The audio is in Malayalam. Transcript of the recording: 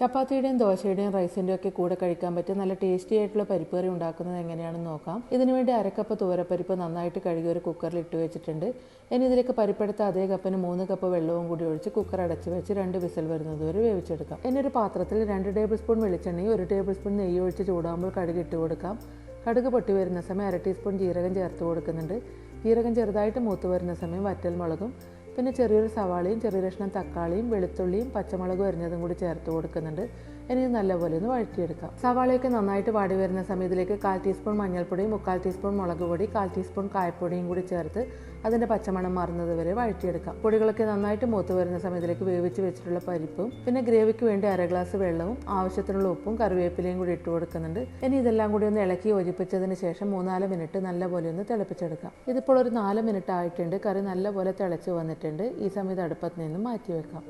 ചപ്പാത്തിയുടെയും ദോശയുടെയും റൈസിന്റെയും ഒക്കെ കൂടെ കഴിക്കാൻ പറ്റിയ നല്ല ടേസ്റ്റി ആയിട്ടുള്ള പരിപ്പ് കറി ഉണ്ടാക്കുന്നത് എങ്ങനെയാണെന്ന് നോക്കാം. ഇതിനുവേണ്ടി അരക്കപ്പ് തുവരപ്പരിപ്പ് നന്നായിട്ട് കഴുകി ഒരു കുക്കറിൽ ഇട്ട് വെച്ചിട്ടുണ്ട്. ഇനി ഇതിലേക്ക് പരിപ്പെടുത്ത അതേ കപ്പിന് മൂന്ന് കപ്പ് വെള്ളവും കൂടി ഒഴിച്ച് കുക്കർ അടച്ച് വെച്ച് രണ്ട് വിസിൽ വരുന്നത് വരെ വേവിച്ചെടുക്കാം. ഇനി ഒരു പാത്രത്തിൽ രണ്ട് ടേബിൾ സ്പൂൺ വെളിച്ചെണ്ണയും ഒരു ടേബിൾ സ്പൂൺ നെയ്യ് ഒഴിച്ച് ചൂടാകുമ്പോൾ കടുക് ഇട്ട് കൊടുക്കാം. കടുക് പൊട്ടി വരുന്ന സമയം അര ടീസ്പൂൺ ജീരകം ചേർത്ത് കൊടുക്കുന്നുണ്ട്. ജീരകം ചെറുതായിട്ട് മൂത്ത് വരുന്ന സമയം വറ്റൽ മുളകും പിന്നെ ചെറിയൊരു സവാളയും ചെറിയ കഷ്ണം തക്കാളിയും വെളുത്തുള്ളിയും പച്ചമുളകും അരിഞ്ഞതും കൂടി ചേർത്ത് കൊടുക്കുന്നുണ്ട്. ഇനി നല്ല നല്ലപോലെ ഒന്ന് വഴറ്റിയെടുക്കാം. സവാളയൊക്കെ നന്നായിട്ട് വാടി വരുന്ന സമയത്തിലേക്ക് കാൽ ടീസ്പൂൺ മഞ്ഞൾപ്പൊടിയും മുക്കാൽ ടീസ്പൂൺ മുളക് പൊടി കാൽ ടീസ്പൂൺ കായപ്പൊടിയും കൂടി ചേർത്ത് അതിന്റെ പച്ചമണം മാറുന്നത് വരെ വഴറ്റിയെടുക്കാം. പൊടികളൊക്കെ നന്നായിട്ട് മൂത്ത് വരുന്ന സമയത്തിലേക്ക് വേവിച്ച് വെച്ചിട്ടുള്ള പരിപ്പും പിന്നെ ഗ്രേവിക്ക് വേണ്ടി അര ഗ്ലാസ് വെള്ളവും ആവശ്യത്തിനുള്ള ഉപ്പും കറിവേപ്പിലയും കൂടി ഇട്ട് കൊടുക്കുന്നുണ്ട്. ഇനി ഇതെല്ലാം കൂടി ഒന്ന് ഇളക്കി യോജിപ്പിച്ചതിന് ശേഷം മൂന്നാൽ മിനിറ്റ് നല്ലപോലെ ഒന്ന് തിളപ്പിച്ചെടുക്കാം. ഇതിപ്പോൾ ഒരു നാല് മിനിറ്റ് ആയിട്ടുണ്ട്. കറി നല്ലപോലെ തിളച്ച് വന്നിട്ടുണ്ട്. ഈ സമയത്ത് അടുപ്പത്ത് നിന്ന് മാറ്റി വെക്കാം